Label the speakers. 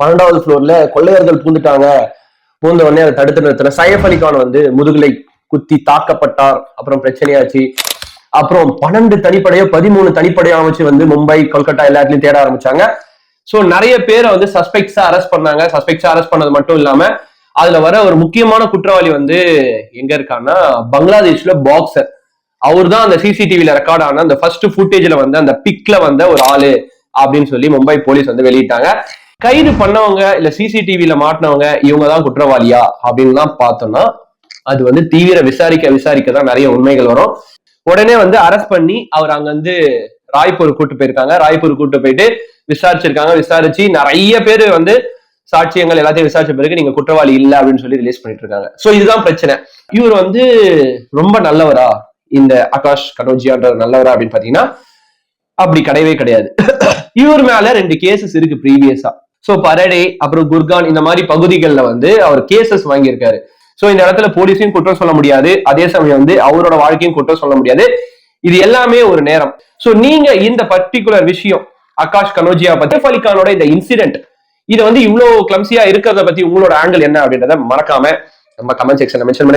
Speaker 1: பன்னெண்டாவது ஃப்ளோர்ல கொள்ளையர்கள் பூந்துட்டாங்க. பூந்த உடனே அதை தடுத்து நிறுத்தின சையப் அலிகான் வந்து முதுகலை குத்தி தாக்கப்பட்டார். அப்புறம் பிரச்சனையாச்சு. அப்புறம் பன்னெண்டு தனிப்படையோ பதிமூணு தனிப்படையோ அமைச்சு வந்து மும்பை கொல்கத்தா எல்லாத்துலயும் தேட ஆரம்பிச்சாங்க. சோ நிறைய பேரை வந்து சஸ்பெக்ட்ஸா அரெஸ்ட் பண்ணாங்க. சஸ்பெக்ட்ஸா அரெஸ்ட் பண்ணது மட்டும் இல்லாம அதுல வர ஒரு முக்கியமான குற்றவாளி வந்து எங்க இருக்கான்னா பங்களாதேஷ்ல பாக்ஸர் அவர் தான் அந்த சிசிடிவில ரெக்கார்ட் ஆன அந்த ஃபர்ஸ்ட் ஃபுட்டேஜ்ல வந்து அந்த பிக்ல வந்த ஒரு ஆளு அப்படின்னு சொல்லி மும்பை போலீஸ் வந்து வெளியிட்டாங்க. கைது பண்ணவங்க இல்ல சிசிடிவில மாட்டினவங்க இவங்க தான் குற்றவாளியா அப்படின்னு தான் பார்த்தோம்னா அது வந்து தீவிர விசாரிக்க விசாரிக்க தான் நிறைய உண்மைகள் வரும். உடனே வந்து அரெஸ்ட் பண்ணி அவர் அங்க வந்து ராய்ப்பூர் கூட்டு போயிருக்காங்க. ராய்ப்பூர் கூட்டு போயிட்டு விசாரிச்சிருக்காங்க. விசாரிச்சு நிறைய பேர் வந்து சாட்சியங்கள் எல்லாத்தையும் விசாரிச்ச பிறகு நீங்க குற்றவாளி இல்ல அப்படின்னு சொல்லி ரிலீஸ் பண்ணிட்டு இருக்காங்க. சோ இதுதான் பிரச்சனை. இவர் வந்து ரொம்ப நல்லவரா? இந்த ஆகாஷ் கனோஜியான்ற நல்லவரா அப்படின்னு பாத்தீங்கன்னா அப்படி கிடையவே கிடையாது. இவர் மேல ரெண்டு கேசஸ் இருக்கு ப்ரீவியஸா ஸோ பரடே அப்புறம் குர்கான் இந்த மாதிரி பகுதிகளில் வந்து அவர் கேசஸ் வாங்கியிருக்காரு. ஸோ இந்த இடத்துல போலீஸையும் குற்றம் சொல்ல முடியாது. அதே சமயம் வந்து அவரோட வாழ்க்கையும் குற்றம் சொல்ல முடியாது. இது எல்லாமே ஒரு நேரம். சோ நீங்க இந்த பர்டிகுலர் விஷயம் ஆகாஷ் கனோஜியா பத்தி அலி கானோட இந்த இன்சிடென்ட் இதை வந்து இவ்வளவு கிளம்சியா இருக்கிறத பத்தி உங்களோட ஆங்கிள் என்ன அப்படின்றத மறக்காம நம்ம கமெண்ட் செக்ஷன்ல மென்ஷன் பண்ணுங்க.